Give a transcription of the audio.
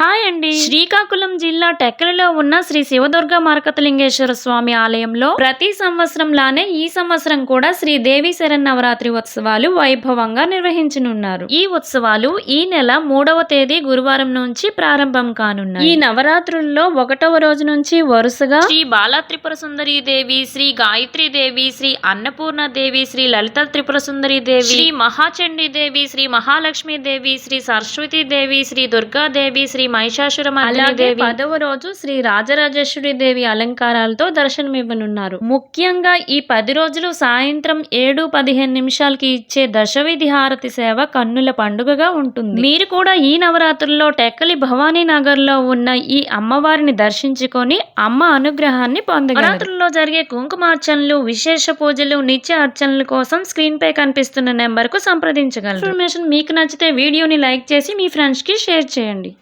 Hi అండి. శ్రీకాకుళం జిల్లా టెక్కలిలో ఉన్న శ్రీ శివదుర్గ మరకతలింగేశ్వర స్వామి ఆలయంలో ప్రతి సంవత్సరం లానే ఈ సంవత్సరం కూడా శ్రీ దేవి శరన్నవరాత్రి ఉత్సవాలు వైభవంగా నిర్వహించనున్నారు. ఈ ఉత్సవాలు ఈ నెల మూడవ తేదీ గురువారం నుంచి ప్రారంభం కానున్నాయి. ఈ నవరాత్రుల్లో ఒకటవ రోజు నుంచి వరుసగా శ్రీ బాలా త్రిపుర సుందరి దేవి శ్రీ గాయత్రి దేవి శ్రీ అన్నపూర్ణ దేవి శ్రీ లలిత త్రిపుర సుందరి దేవి శ్రీ మహాచండీ దేవి శ్రీ మహాలక్ష్మి దేవి శ్రీ సరస్వతి దేవి శ్రీ దుర్గాదేవి శ్రీ దేవి. పదవ రోజు శ్రీ రాజరాజేశ్వరి దేవి అలంకారాలతో దర్శనమివ్వనున్నారు. ముఖ్యంగా ఈ పది రోజులు సాయంత్రం ఏడు పదిహేను నిమిషాలకి ఇచ్చే దశవిధి హారతి సేవ కన్నుల పండుగగా ఉంటుంది. మీరు కూడా ఈ నవరాత్రుల్లో టెక్కలి భవానీ నగర్లో ఉన్న ఈ అమ్మవారిని దర్శించుకొని అమ్మ అనుగ్రహాన్ని పొందగలరు. నవరాత్రుల్లో జరిగే కుంకుమార్చనలు విశేష పూజలు నిత్య అర్చనల కోసం స్క్రీన్ పై కనిపిస్తున్న నెంబర్కు సంప్రదించగలరు. ఇన్ఫర్మేషన్ మీకు నచ్చితే వీడియోని లైక్ చేసి మీ ఫ్రెండ్స్కి షేర్ చేయండి.